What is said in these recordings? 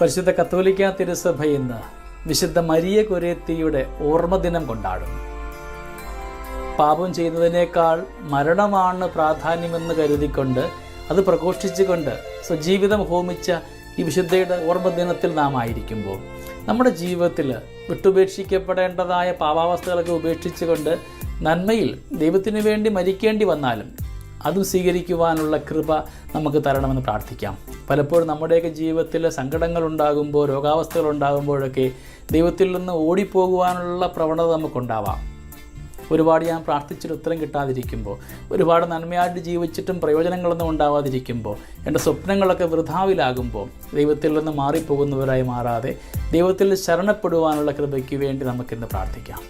പരിശുദ്ധ കത്തോലിക്ക തിരുസഭ ഇന്ന് വിശുദ്ധ മരിയ കുരേത്തിയുടെ ഓർമ്മദിനം കൊണ്ടാടുന്നു. പാപം ചെയ്യുന്നതിനേക്കാൾ മരണമാണ് പ്രാധാന്യമെന്ന് കരുതിക്കൊണ്ട് അത് പ്രഘോഷിച്ചുകൊണ്ട് സ്വജീവിതം ഹോമിച്ച ഈ വിശുദ്ധയുടെ ഓർമ്മദിനത്തിൽ നാം ആയിരിക്കുമ്പോൾ നമ്മുടെ ജീവിതത്തിൽ വിട്ടുപേക്ഷിക്കപ്പെടേണ്ടതായ പാപാവസ്ഥകളൊക്കെ ഉപേക്ഷിച്ചുകൊണ്ട് നന്മയിൽ ദൈവത്തിനു വേണ്ടി മരിക്കേണ്ടി വന്നാലും അതും സ്വീകരിക്കുവാനുള്ള കൃപ നമുക്ക് തരണമെന്ന് പ്രാർത്ഥിക്കാം. പലപ്പോഴും നമ്മുടെയൊക്കെ ജീവിതത്തിൽ സങ്കടങ്ങൾ ഉണ്ടാകുമ്പോൾ രോഗാവസ്ഥകൾ ഉണ്ടാകുമ്പോഴൊക്കെ ദൈവത്തിൽ നിന്ന് ഓടിപ്പോകുവാനുള്ള പ്രവണത നമുക്കുണ്ടാവാം. ഒരുപാട് ഞാൻ പ്രാർത്ഥിച്ചിട്ട് ഉത്തരം കിട്ടാതിരിക്കുമ്പോൾ ഒരുപാട് നന്മയായിട്ട് ജീവിച്ചിട്ടും പ്രയോജനങ്ങളൊന്നും ഉണ്ടാവാതിരിക്കുമ്പോൾ എന്റെ സ്വപ്നങ്ങളൊക്കെ വൃഥാവിലാകുമ്പോൾ ദൈവത്തിൽ നിന്ന് മാറിപ്പോകുന്നവരായി മാറാതെ ദൈവത്തിൽ ശരണപ്പെടുവാനുള്ള കൃപയ്ക്ക് വേണ്ടി നമുക്കിന്ന് പ്രാർത്ഥിക്കാം.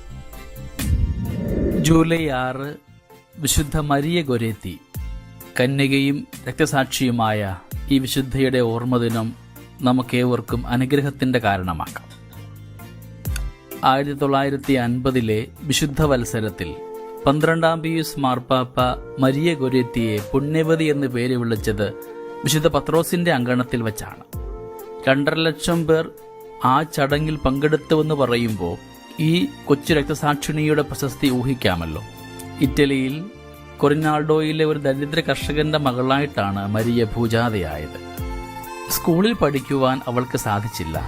ജൂലൈ ആറ് വിശുദ്ധ മരിയ ഗൊരേത്തി കന്യകയും രക്തസാക്ഷിയുമായ ഈ വിശുദ്ധയുടെ ഓർമ്മദിനം നമുക്കേവർക്കും അനുഗ്രഹത്തിന്റെ കാരണമാക്കാം. ആയിരത്തി തൊള്ളായിരത്തി അൻപതിലെ വിശുദ്ധ വത്സരത്തിൽ പന്ത്രണ്ടാം പിയൂസ് മാർപ്പാപ്പ മരിയ ഗൊരേത്തിയെ പുണ്യവതി എന്ന് പേര് വിളിച്ചത് വിശുദ്ധ പത്രോസിന്റെ അങ്കണത്തിൽ വച്ചാണ്. രണ്ടര ലക്ഷം പേർ ആ ചടങ്ങിൽ പങ്കെടുത്തുവെന്ന് പറയുമ്പോൾ ഈ കൊച്ചു രക്തസാക്ഷിണിയുടെ പ്രശസ്തി ഊഹിക്കാമല്ലോ. ഇറ്റലിയിൽ കൊറിനാൾഡോയിലെ ഒരു ദരിദ്ര കർഷകന്റെ മകളായിട്ടാണ് മരിയ ഭൂജാതയായത്. സ്കൂളിൽ പഠിക്കുവാൻ അവൾക്ക് സാധിച്ചില്ല.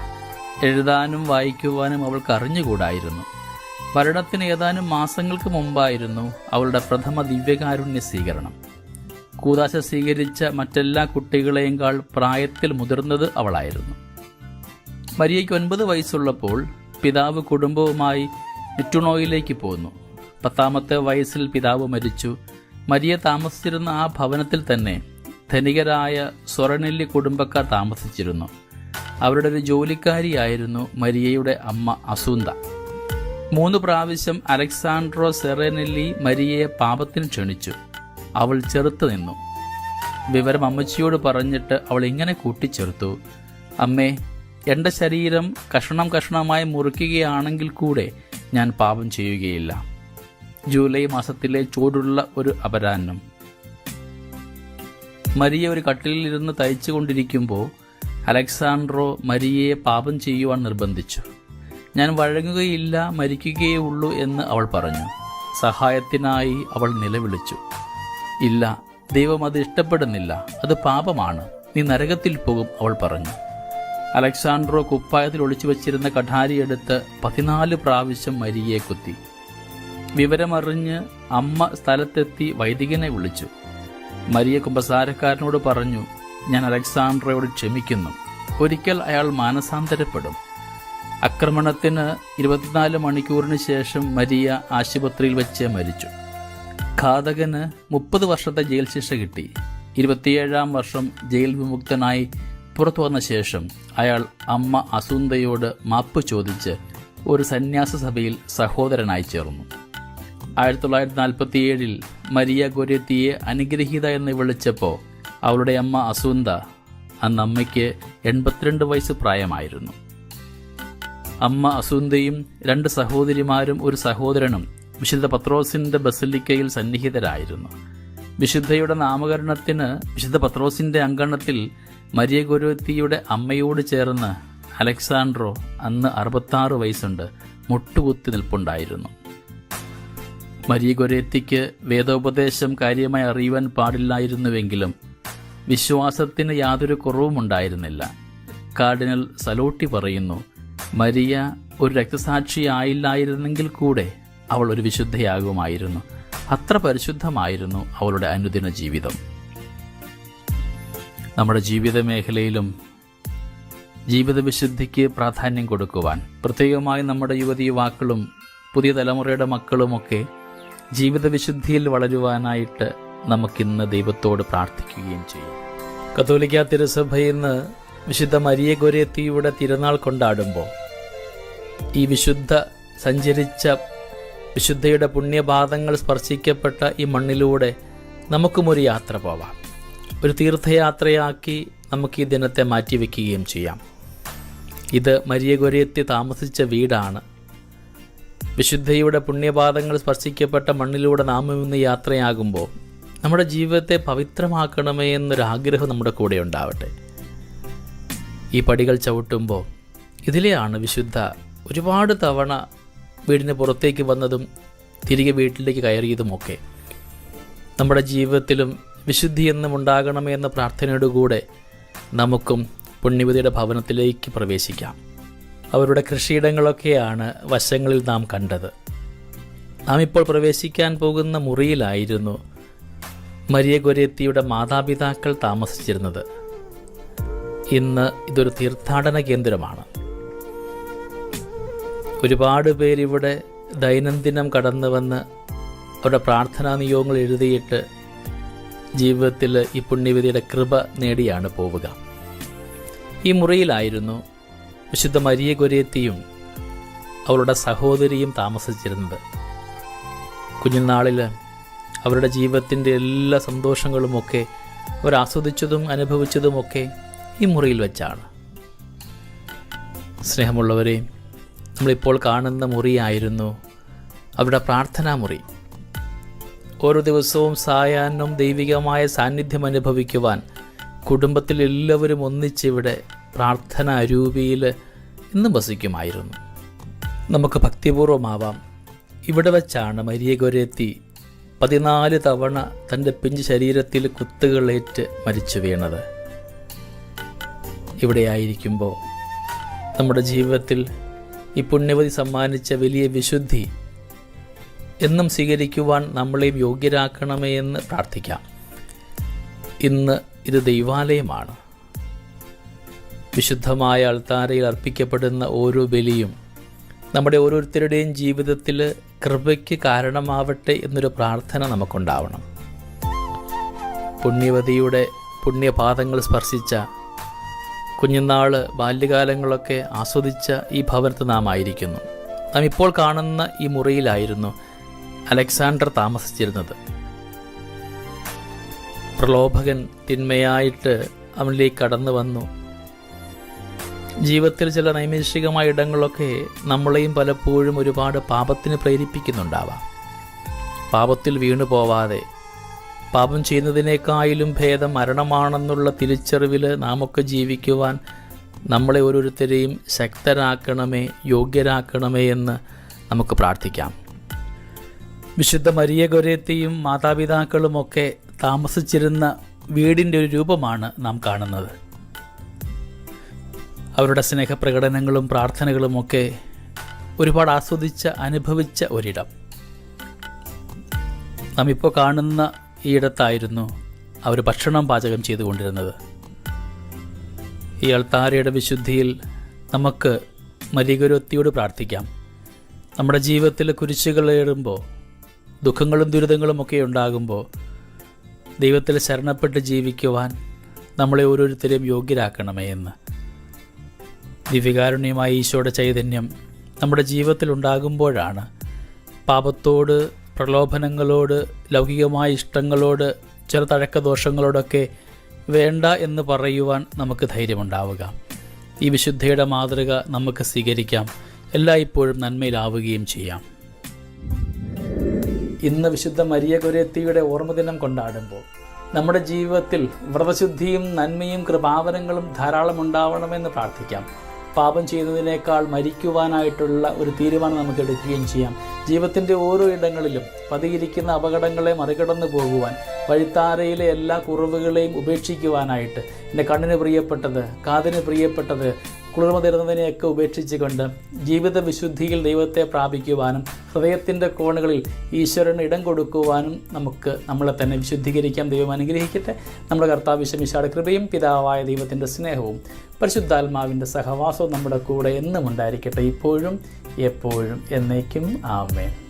എഴുതാനും വായിക്കുവാനും അവൾക്ക് അറിഞ്ഞുകൂടായിരുന്നു. മരണത്തിന് ഏതാനും മാസങ്ങൾക്ക് മുമ്പായിരുന്നു അവളുടെ പ്രഥമ ദിവ്യകാരുണ്യ സ്വീകരണം. കൂതാശ സ്വീകരിച്ച മറ്റെല്ലാ കുട്ടികളെയേക്കാൾ പ്രായത്തിൽ മുതിർന്നത് അവളായിരുന്നു. മരിയയ്ക്ക് ഒൻപത് വയസ്സുള്ളപ്പോൾ പിതാവ് കുടുംബവുമായി മിറ്റുണോയിലേക്ക് പോന്നു. പത്താമത്തെ വയസ്സിൽ പിതാവ് മരിച്ചു. മരിയ താമസിച്ചിരുന്ന ആ ഭവനത്തിൽ തന്നെ ധനികരായ സൊറനെല്ലി കുടുംബക്കാർ താമസിച്ചിരുന്നു. അവരുടെ ഒരു ജോലിക്കാരിയായിരുന്നു മരിയയുടെ അമ്മ അസൂന്ത. മൂന്ന് പ്രാവശ്യം അലക്സാൻഡ്രോ സെറനെല്ലി മരിയയെ പാപത്തിന് ക്ഷണിച്ചു. അവൾ ചെറുത്തു നിന്നു. വിവരം അമ്മച്ചിയോട് പറഞ്ഞിട്ട് അവൾ ഇങ്ങനെ കൂട്ടിച്ചേർത്തു. അമ്മേ എന്റെ ശരീരം കഷണം കഷണമായി മുറിക്കുകയാണെങ്കിൽ കൂടെ ഞാൻ പാപം ചെയ്യുകയില്ല. ജൂലൈ മാസത്തിലെ ചൂടുള്ള ഒരു അപരാഹ്നം. മരിയ ഒരു കട്ടിലിൽ ഇരുന്ന് തയ്ച്ചു കൊണ്ടിരിക്കുമ്പോൾ അലക്സാൻഡ്രോ മരിയയെ പാപം ചെയ്യുവാൻ നിർബന്ധിച്ചു. ഞാൻ വഴങ്ങുകയില്ല മരിക്കുകയേ ഉള്ളൂ എന്ന് അവൾ പറഞ്ഞു. സഹായത്തിനായി അവൾ നിലവിളിച്ചു. ഇല്ല ദൈവം അത് ഇഷ്ടപ്പെടുന്നില്ല അത് പാപമാണ് നീ നരകത്തിൽ പോകും അവൾ പറഞ്ഞു. അലക്സാൻഡ്രോ കുപ്പായത്തിൽ ഒളിച്ചു വച്ചിരുന്ന കഠാരിയെടുത്ത് പതിനാല് പ്രാവശ്യം മരിയെ കുത്തി. വിവരമറിഞ്ഞ് അമ്മ സ്ഥലത്തെത്തി വൈദികനെ വിളിച്ചു. മരിയ കുമ്പസാരക്കാരനോട് പറഞ്ഞു ഞാൻ അലക്സാണ്ട്രയോട് ക്ഷമിക്കുന്നു. ഒരിക്കൽ അയാൾ മാനസാന്തരപ്പെടും. ആക്രമണത്തിന് ഇരുപത്തിനാല് മണിക്കൂറിന് ശേഷം മരിയ ആശുപത്രിയിൽ വെച്ച് മരിച്ചു. ഘാതകന് മുപ്പത് വർഷത്തെ ജയിൽ ശിക്ഷ കിട്ടി. ഇരുപത്തിയേഴാം വർഷം ജയിൽ വിമുക്തനായി പുറത്തു വന്ന ശേഷം അയാൾ അമ്മ അസുന്ദയോട് മാപ്പ് ചോദിച്ച് ഒരു സന്യാസ സഭയിൽ സഹോദരനായി ചേർന്നു. ആയിരത്തി തൊള്ളായിരത്തി നാൽപ്പത്തിയേഴിൽ മരിയ ഗൊരത്തിയെ അനുഗ്രഹീത എന്ന് വിളിച്ചപ്പോൾ അവളുടെ അമ്മ അസുന്ത അന്ന് അമ്മയ്ക്ക് എൺപത്തിരണ്ട് വയസ്സ് പ്രായമായിരുന്നു. അമ്മ അസുന്തയും രണ്ട് സഹോദരിമാരും ഒരു സഹോദരനും വിശുദ്ധ പത്രോസിന്റെ ബസലിക്കയിൽ സന്നിഹിതരായിരുന്നു. വിശുദ്ധയുടെ നാമകരണത്തിന് വിശുദ്ധ പത്രോസിന്റെ അങ്കണത്തിൽ മരിയ ഗുരുത്തിയുടെ അമ്മയോട് ചേർന്ന് അലക്സാൻഡ്രോ അന്ന് അറുപത്താറ് വയസ്സുണ്ട് മുട്ടുകുത്തി നിൽപ്പുണ്ടായിരുന്നു. മരിയ ഗൊരേത്തിക്ക് വേദോപദേശം കാര്യമായി അറിയുവാൻ പാടില്ലായിരുന്നുവെങ്കിലും വിശ്വാസത്തിന് യാതൊരു കുറവും ഉണ്ടായിരുന്നില്ല. കാർഡിനൽ സലോട്ടി പറയുന്നു മരിയ ഒരു രക്തസാക്ഷിയായില്ലായിരുന്നെങ്കിൽ കൂടെ അവൾ ഒരു വിശുദ്ധയാകുമായിരുന്നു. അത്ര പരിശുദ്ധമായിരുന്നു അവളുടെ അനുദിന ജീവിതം. നമ്മുടെ ജീവിത മേഖലയിലും ജീവിത വിശുദ്ധിക്ക് പ്രാധാന്യം കൊടുക്കുവാൻ പ്രത്യേകമായി നമ്മുടെ യുവതി യുവാക്കളും പുതിയ തലമുറയുടെ മക്കളുമൊക്കെ ജീവിത വിശുദ്ധിയിൽ വളരുവാനായിട്ട് നമുക്കിന്ന് ദൈവത്തോട് പ്രാർത്ഥിക്കുകയും ചെയ്യും. കത്തോലിക്ക തിരുസഭ ഇന്ന് വിശുദ്ധ മരിയ ഗൊരേത്തിയുടെ തിരുനാൾ കൊണ്ടാടുമ്പോൾ ഈ വിശുദ്ധ സഞ്ചരിച്ച വിശുദ്ധയുടെ പുണ്യപാദങ്ങൾ സ്പർശിക്കപ്പെട്ട ഈ മണ്ണിലൂടെ നമുക്കും ഒരു യാത്ര പോവാം. ഒരു തീർത്ഥയാത്രയാക്കി നമുക്ക് ഈ ദിനത്തെ മാറ്റിവെക്കുകയും ചെയ്യാം. ഇത് മരിയ ഗൊരേത്തി താമസിച്ച വീടാണ്. വിശുദ്ധയുടെ പുണ്യപാദങ്ങൾ സ്പർശിക്കപ്പെട്ട മണ്ണിലൂടെ നാം യാത്രയാകുമ്പോൾ നമ്മുടെ ജീവിതത്തെ പവിത്രമാക്കണമേ എന്നൊരാഗ്രഹം നമ്മുടെ കൂടെ ഉണ്ടാവട്ടെ. ഈ പടികൾ ചവിട്ടുമ്പോൾ ഇതിലെയാണ് വിശുദ്ധ ഒരുപാട് തവണ വീടിന് പുറത്തേക്ക് വന്നതും തിരികെ വീട്ടിലേക്ക് കയറിയതുമൊക്കെ. നമ്മുടെ ജീവിതത്തിലും വിശുദ്ധി എന്നും ഉണ്ടാകണമേ എന്ന പ്രാർത്ഥനയോടുകൂടെ നമുക്കും പുണ്യവതിയുടെ ഭവനത്തിലേക്ക് പ്രവേശിക്കാം. അവരുടെ കൃഷിയിടങ്ങളൊക്കെയാണ് വശങ്ങളിൽ നാം കണ്ടത്. നാം ഇപ്പോൾ പ്രവേശിക്കാൻ പോകുന്ന മുറിയിലായിരുന്നു മരിയ ഗൊരേത്തിയുടെ മാതാപിതാക്കൾ താമസിച്ചിരുന്നത്. ഇന്ന് ഇതൊരു തീർത്ഥാടന കേന്ദ്രമാണ്. ഒരുപാട് പേരിവിടെ ദൈനംദിനം കടന്നു വന്ന് അവരുടെ പ്രാർത്ഥനാ നിയോഗങ്ങൾ എഴുതിയിട്ട് ജീവിതത്തിൽ ഈ പുണ്യവിധിയുടെ കൃപ നേടിയാണ് പോവുക. ഈ മുറിയിലായിരുന്നു വിശുദ്ധ മരിയ ഗൊരേത്തിയും അവളുടെ സഹോദരിയും താമസിച്ചിരുന്നത്. കുഞ്ഞുനാളിൽ അവരുടെ ജീവിതത്തിന്റെ എല്ലാ സന്തോഷങ്ങളുമൊക്കെ അവർ ആസ്വദിച്ചതും അനുഭവിച്ചതുമൊക്കെ ഈ മുറിയിൽ വെച്ചാണ്. സ്നേഹമുള്ളവരെ നമ്മളിപ്പോൾ കാണുന്ന മുറിയായിരുന്നു അവരുടെ പ്രാർത്ഥനാ മുറി. ഓരോ ദിവസവും സായാഹ്നം ദൈവികമായ സാന്നിധ്യം അനുഭവിക്കുവാൻ കുടുംബത്തിൽ എല്ലാവരും ഒന്നിച്ചിവിടെ പ്രാർത്ഥന അരൂപിയിൽ ഇന്നും വസിക്കുമായിരുന്നു. നമുക്ക് ഭക്തിപൂർവമാവാം. ഇവിടെ വച്ചാണ് മരിയ ഗൊരേത്തി പതിനാല് തവണ തന്റെ പിഞ്ച് ശരീരത്തിൽ കുത്തുകളേറ്റ് മരിച്ചു വീണത്. ഇവിടെയായിരിക്കുമ്പോൾ നമ്മുടെ ജീവിതത്തിൽ ഈ പുണ്യവതി സമ്മാനിച്ച വലിയ വിശുദ്ധി എന്നും സ്വീകരിക്കുവാൻ നമ്മളെയും യോഗ്യരാക്കണമേ എന്ന് പ്രാർത്ഥിക്കാം. ഇന്ന് ഇത് ദൈവാലയമാണ്. വിശുദ്ധമായ അൾത്താരയിൽ അർപ്പിക്കപ്പെടുന്ന ഓരോ ബലിയും നമ്മുടെ ഓരോരുത്തരുടെയും ജീവിതത്തിൽ കൃപയ്ക്ക് കാരണമാവട്ടെ എന്നൊരു പ്രാർത്ഥന നമുക്കുണ്ടാവണം. പുണ്യവതിയുടെ പുണ്യപാദങ്ങൾ സ്പർശിച്ച കുഞ്ഞുനാൾ ബാല്യകാലങ്ങളൊക്കെ ആസ്വദിച്ച ഈ ഭവനത്ത് നാം ആയിരിക്കുന്നു. നാം ഇപ്പോൾ കാണുന്ന ഈ മുറിയിലായിരുന്നു അലക്സാണ്ടർ താമസിച്ചിരുന്നത്. പ്രലോഭകൻ തിന്മയായിട്ട് അവനിലേക്ക് കടന്നു വന്നു. ജീവിതത്തിൽ ചില നൈമിഷികമായ ഇടങ്ങളൊക്കെ നമ്മളെയും പലപ്പോഴും ഒരുപാട് പാപത്തിന് പ്രേരിപ്പിക്കുന്നുണ്ടാവാം. പാപത്തിൽ വീണു പോവാതെ പാപം ചെയ്യുന്നതിനേക്കാളും ഭേദം മരണമാണെന്നുള്ള തിരിച്ചറിവിൽ നാമൊക്കെ ജീവിക്കുവാൻ നമ്മളെ ഓരോരുത്തരെയും ശക്തരാക്കണമേ യോഗ്യരാക്കണമേ എന്ന് നമുക്ക് പ്രാർത്ഥിക്കാം. വിശുദ്ധ മരിയ ഗൊരേത്തിയും മാതാപിതാക്കളുമൊക്കെ താമസിച്ചിരുന്ന വീടിന്റെ ഒരു രൂപമാണ് നാം കാണുന്നത്. അവരുടെ സ്നേഹപ്രകടനങ്ങളും പ്രാർത്ഥനകളുമൊക്കെ ഒരുപാട് ആസ്വദിച്ച അനുഭവിച്ച ഒരിടം. നാം ഇപ്പോൾ കാണുന്ന ഈ അവർ ഭക്ഷണം പാചകം ചെയ്തുകൊണ്ടിരുന്നത്. ഈ അൾത്താരയുടെ വിശുദ്ധിയിൽ നമുക്ക് മരികരൊത്തിയോട് പ്രാർത്ഥിക്കാം. നമ്മുടെ ജീവിതത്തിൽ കുരിശുകളേറുമ്പോൾ ദുഃഖങ്ങളും ദുരിതങ്ങളും ഒക്കെ ഉണ്ടാകുമ്പോൾ ദൈവത്തിൽ ശരണപ്പെട്ട് ജീവിക്കുവാൻ നമ്മളെ ഓരോരുത്തരെയും യോഗ്യരാക്കണമേ എന്ന്. ദിവ്യകാരുണ്യമായ ഈശോയുടെ ചൈതന്യം നമ്മുടെ ജീവിതത്തിൽ ഉണ്ടാകുമ്പോഴാണ് പാപത്തോട് പ്രലോഭനങ്ങളോട് ലൗകികമായ ഇഷ്ടങ്ങളോട് ചില തഴക്കദോഷങ്ങളോടൊക്കെ വേണ്ട എന്ന് പറയുവാൻ നമുക്ക് ധൈര്യമുണ്ടാവുക. ഈ വിശുദ്ധയുടെ മാതൃക നമുക്ക് സ്വീകരിക്കാം. എല്ലായ്പ്പോഴും നന്മയിലാവുകയും ചെയ്യാം. ഇന്ന് വിശുദ്ധ മരിയ കുരേത്തിയുടെ ഓർമ്മദിനം കൊണ്ടാടുമ്പോൾ നമ്മുടെ ജീവിതത്തിൽ വ്രതശുദ്ധിയും നന്മയും കൃപാവനങ്ങളും ധാരാളം ഉണ്ടാവണമെന്ന് പ്രാർത്ഥിക്കാം. പാപം ചെയ്തതിനേക്കാൾ മരിക്കുവാനായിട്ടുള്ള ഒരു തീരുമാനം നമുക്ക് എടുക്കുകയും ചെയ്യാം. ജീവിതത്തിന്റെ ഓരോ ഇടങ്ങളിലും പതിയിരിക്കുന്ന അപകടങ്ങളെ മറികടന്നു പോകുവാൻ വഴിത്താരയിലെ എല്ലാ കുറവുകളെയും ഉപേക്ഷിക്കുവാനായിട്ട് എന്റെ കണ്ണിന് പ്രിയപ്പെട്ടത് കാതിന് പ്രിയപ്പെട്ടത് കുളിർമ തരുന്നതിനെയൊക്കെ ഉപേക്ഷിച്ചുകൊണ്ട് ജീവിത വിശുദ്ധിയിൽ ദൈവത്തെ പ്രാപിക്കുവാനും ഹൃദയത്തിന്റെ കോണുകളിൽ ഈശ്വരന് ഇടം കൊടുക്കുവാനും നമുക്ക് നമ്മളെ തന്നെ വിശുദ്ധീകരിക്കാം. ദൈവം അനുഗ്രഹിക്കട്ടെ. നമ്മുടെ കർത്താവ് വിശമിശാട് കൃപയും പിതാവായ ദൈവത്തിന്റെ സ്നേഹവും പരിശുദ്ധാത്മാവിന്റെ സഹവാസവും നമ്മുടെ കൂടെ എന്നും ഉണ്ടായിരിക്കട്ടെ. ഇപ്പോഴും എപ്പോഴും എന്നേക്കും. ആമേൻ.